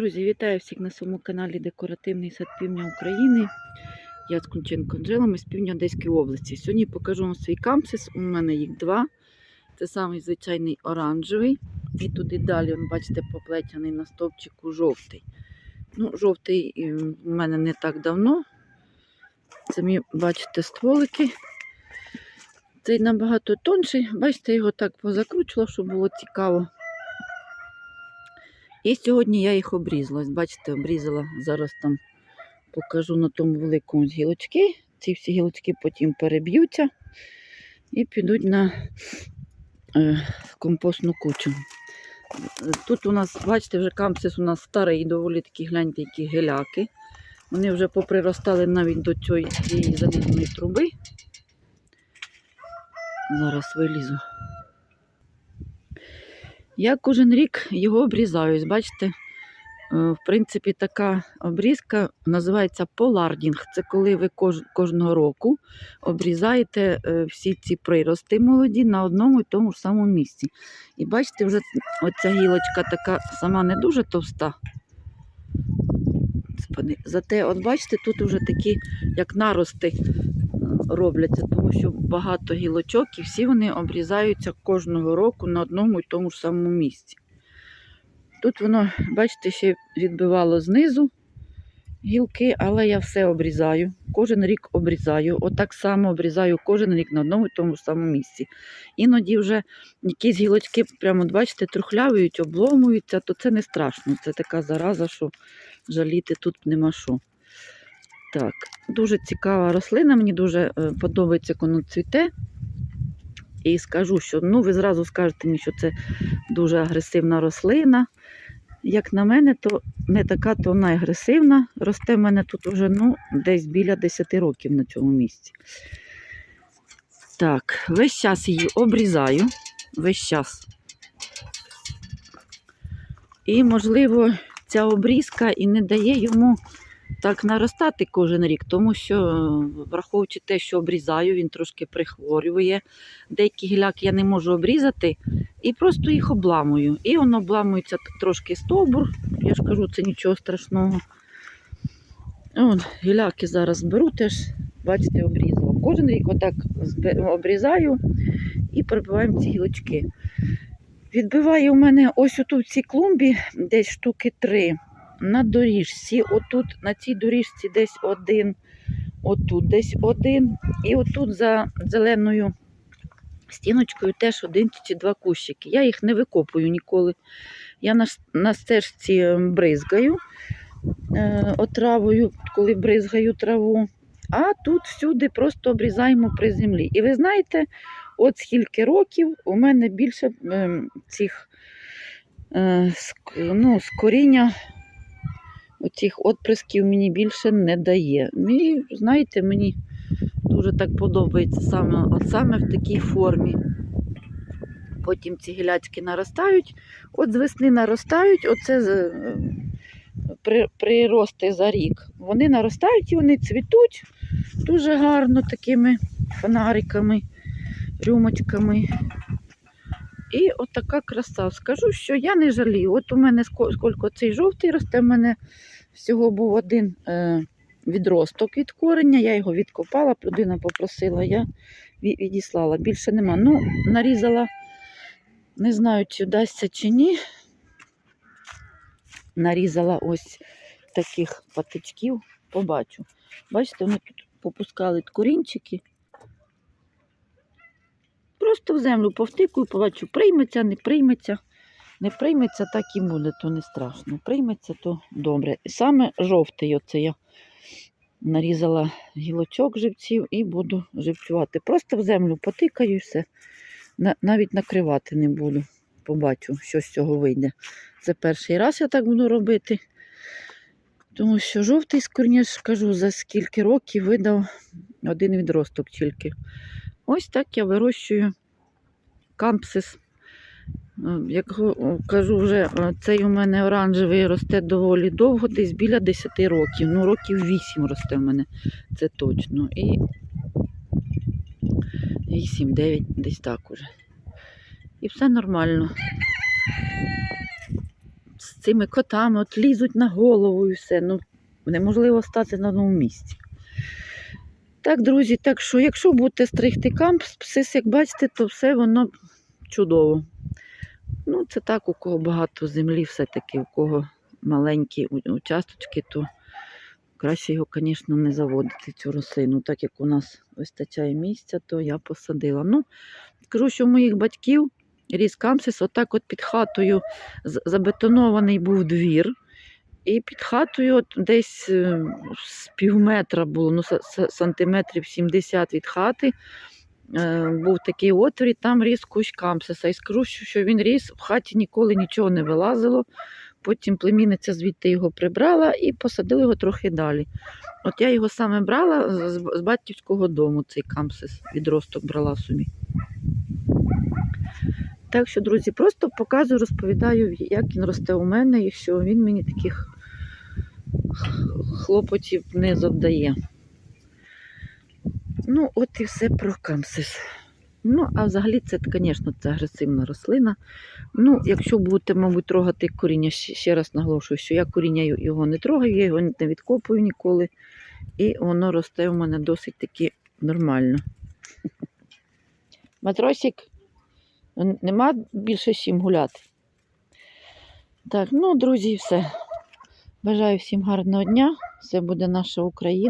Друзі, вітаю всіх на своєму каналі Декоративний сад Півдня України. Я Скунченко Анжела, ми з півдня Одеської області. Сьогодні покажу вам свій кампсис. У мене їх два. Це самий звичайний оранжевий. І туди далі, он, бачите, поплетяний на стовпчику жовтий. Ну, жовтий у мене не так давно. Самі бачите стволики. Цей набагато тонший. Бачите, його так позакручувала, щоб було цікаво. І сьогодні я їх обрізала. Бачите, обрізала. Зараз там покажу на тому великому гілочки. Ці всі гілочки потім переб'ються і підуть на е, компостну кучу. Тут у нас, бачите, вже кампсис у нас старий, доволі такі гляньте, які геляки. Вони вже поприростали навіть до цієї залізної труби. Зараз вилізу. Я кожен рік його обрізаю. Ось Бачите, е, в принципі, така обрізка називається полардінг. Це коли ви кож- кожного року обрізаєте е, всі ці прирости молоді на одному і тому ж самому місці. І бачите, вже оця гілочка така сама не дуже товста. Зате, от бачите, тут вже такі, як нарости робляться, тому що багато гілочок і всі вони обрізаються кожного року на одному і тому ж самому місці. Тут воно, бачите, ще відбивало знизу гілки, але я все обрізаю. Кожен рік обрізаю. Отак само обрізаю кожен рік на одному і тому ж самому місці. Іноді вже якісь гілочки, прямо, бачите, трухлявують, обломуються, то це не страшно. Це така зараза, що жаліти тут нема що. Так, дуже цікава рослина, мені дуже е, подобається, як воно цвіте. І скажу, що ну, ви зразу скажете мені, що це дуже агресивна рослина. Як на мене, то не така, то вона агресивна. Росте в мене тут вже ну, десь біля 10 років на цьому місці. Так, весь час її обрізаю. Весь час. І, можливо, ця обрізка і не дає йому так наростати кожен рік, тому що, е, враховуючи те, що обрізаю, він трошки прихворює. Деякі гіляки я не можу обрізати і просто їх обламую. І воно обламується трошки стовбур. Я ж кажу, це нічого страшного. От, гіляки зараз беру теж, бачите, обрізала. Кожен рік отак обрізаю і прибиваємо ці гілочки. Відбиває у мене ось отут в цій клумбі десь штуки три. На доріжці, отут, на цій доріжці десь один, отут десь один. І отут за зеленою стіночкою теж один чи два кущики. Я їх не викопую ніколи. Я на, на стежці ем, бризгаю е, отравою, коли бризгаю траву. А тут всюди просто обрізаємо при землі. І ви знаєте, от скільки років у мене більше ем, цих е, ну, з коріння оцих отприсків мені більше не дає. І, знаєте, мені дуже так подобається саме, от саме в такій формі. Потім ці гілячки наростають, от з весни наростають, оце е, при, прирости за рік. Вони наростають і вони цвітуть дуже гарно такими фонариками, рюмочками. І от краса. Скажу, що я не жалію. От у мене скільки цей жовтий росте, в мене всього був один е, відросток від кореня, я його відкопала, людина попросила, я відіслала. Більше нема. Ну, нарізала, не знаю, чи вдасться чи ні. Нарізала ось таких патичків, побачу. Бачите, вони тут попускали корінчики. Просто в землю повтикую, побачу, прийметься, не прийметься. Не прийметься, так і буде, то не страшно. Прийметься, то добре. Саме жовтий оце я нарізала гілочок живців і буду живцювати. Просто в землю потикаю все. Навіть накривати не буду. Побачу, що з цього вийде. Це перший раз я так буду робити. Тому що жовтий скорніш, кажу, за скільки років видав один відросток тільки. Ось так я вирощую кампсис. Е, Як кажу, вже е, цей у мене оранжевий росте доволі довго, десь біля 10 років. Ну, років 8 росте в мене, це точно. І 8-9, десь так уже. І все нормально. З цими котами, от лізуть на голову і все. Ну, неможливо стати на одному місці. Так, друзі, так що, якщо будете стригти кампсис, як бачите, то все воно чудово. Ну, це так, у кого багато землі, все-таки, у кого маленькі участочки, то краще його, звісно, не заводити цю рослину. Так як у нас вистачає місця, то я посадила. Ну, скажу, що у моїх батьків ріс камсис, отак от під хатою забетонований був двір. І під хатою от десь е, з пів метра було, ну, са- са- сантиметрів 70 від хати. е, Був такий отвір, там ріс кущ камсиса. І скажу, що він ріс, в хаті ніколи нічого не вилазило. Потім племінниця звідти його прибрала і посадили його трохи далі. От я його саме брала з батьківського дому, цей камсис, відросток брала собі. Так що, друзі, просто показую, розповідаю, як він росте у мене, і що він мені таких хлопотів не завдає. Ну, от і все про камсис. Ну, а взагалі це, звісно, це агресивна рослина. Ну, якщо будете, мабуть, трогати коріння, ще, раз наголошую, що я коріння його не трогаю, я його не відкопую ніколи. І воно росте у мене досить таки нормально. Матросик, нема більше чим гуляти. Так, ну, друзі, все. Бажаю всім гарного дня. Це буде наша Україна.